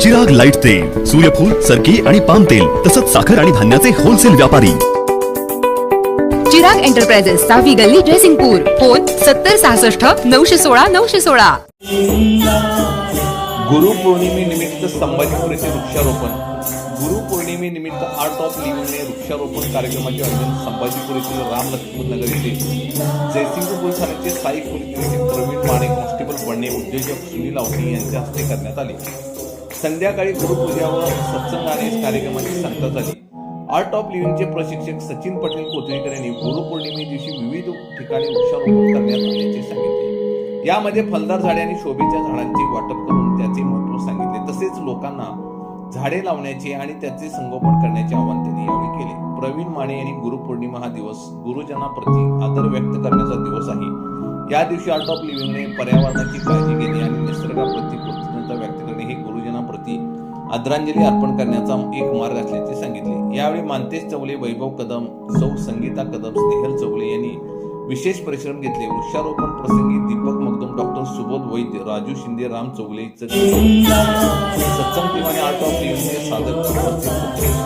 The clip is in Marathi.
चिराग लाइट तेल सूर्यफूल सरकी आणि पाम तेल तसंच साखर आणि धान्याचे होलसेल व्यापारी. चिराग एंटरप्राइजेस सहावी गल्ली जयसिंगपूर. फोन सत्तर सहासष्ट नऊशे सोळा नऊशे सोळा. गुरुपौर्णिमेनिमित्त संभाजीपूर येथे वृक्षारोपण. गुरुपौर्णिमेनिमित्त आर्ट ऑफ लिव्हिंगने वृक्षारोपण कार्यक्रमाचे आयोजन संभाजीपूर येथील राम लक्ष्मण नगर येथे. जयसिंग पोलीस ठाण्याचे पोलीस निरीक्षक प्रवीण कॉन्स्टेबल बडणे उद्योजक सुनील आवटी यांच्या हस्ते करण्यात आले. संध्याकाळी गुरुपूजा व सत्संग आणि कार्यक्रमाची सांगता झाली. आर्ट ऑफ लिव्हिंगचे प्रशिक्षक सचिन पटेल कोथळीकर यांनी गुरुपौर्णिमे दिवशी विविध ठिकाणी वृक्षारोपण करण्यात आल्याचे सांगितले. यामध्ये फलदार झाडे आणि शोभेच्या झाडांचे वाटप करून त्याचे महत्त्व सांगितले. तसेच लोकांना झाडे लावण्याचे आणि त्याचे संगोपन करण्याचे आवाहन त्यांनी प्रवीण माने यांनी गुरुपौर्णिमा हा दिवस गुरुजनाप्रती आदर व्यक्त करण्याचा दिवस आहे. या दिवशी आर्ट ऑफ लिव्हिंगने पर्यावरणाची काळजी घेणे आणि निसर्गाप्रती कृतज्ञता व्यक्त करणे हे गुरुजनाप्रती आदरांजली अर्पण करण्याचा एक मार्ग असल्याचे सांगितले. यावेळी मानतेश चौले वैभव कदम सौ संगीता कदम स्नेहल चौले यांनी विशेष परिश्रम घेतले. वृक्षारोपण प्रसंगी दीपक मगदुम डॉक्टर सुबोध वैद्य राजू शिंदे राम चौगले सत्संग आर्ट ऑफ लिव्हिंगचे सादर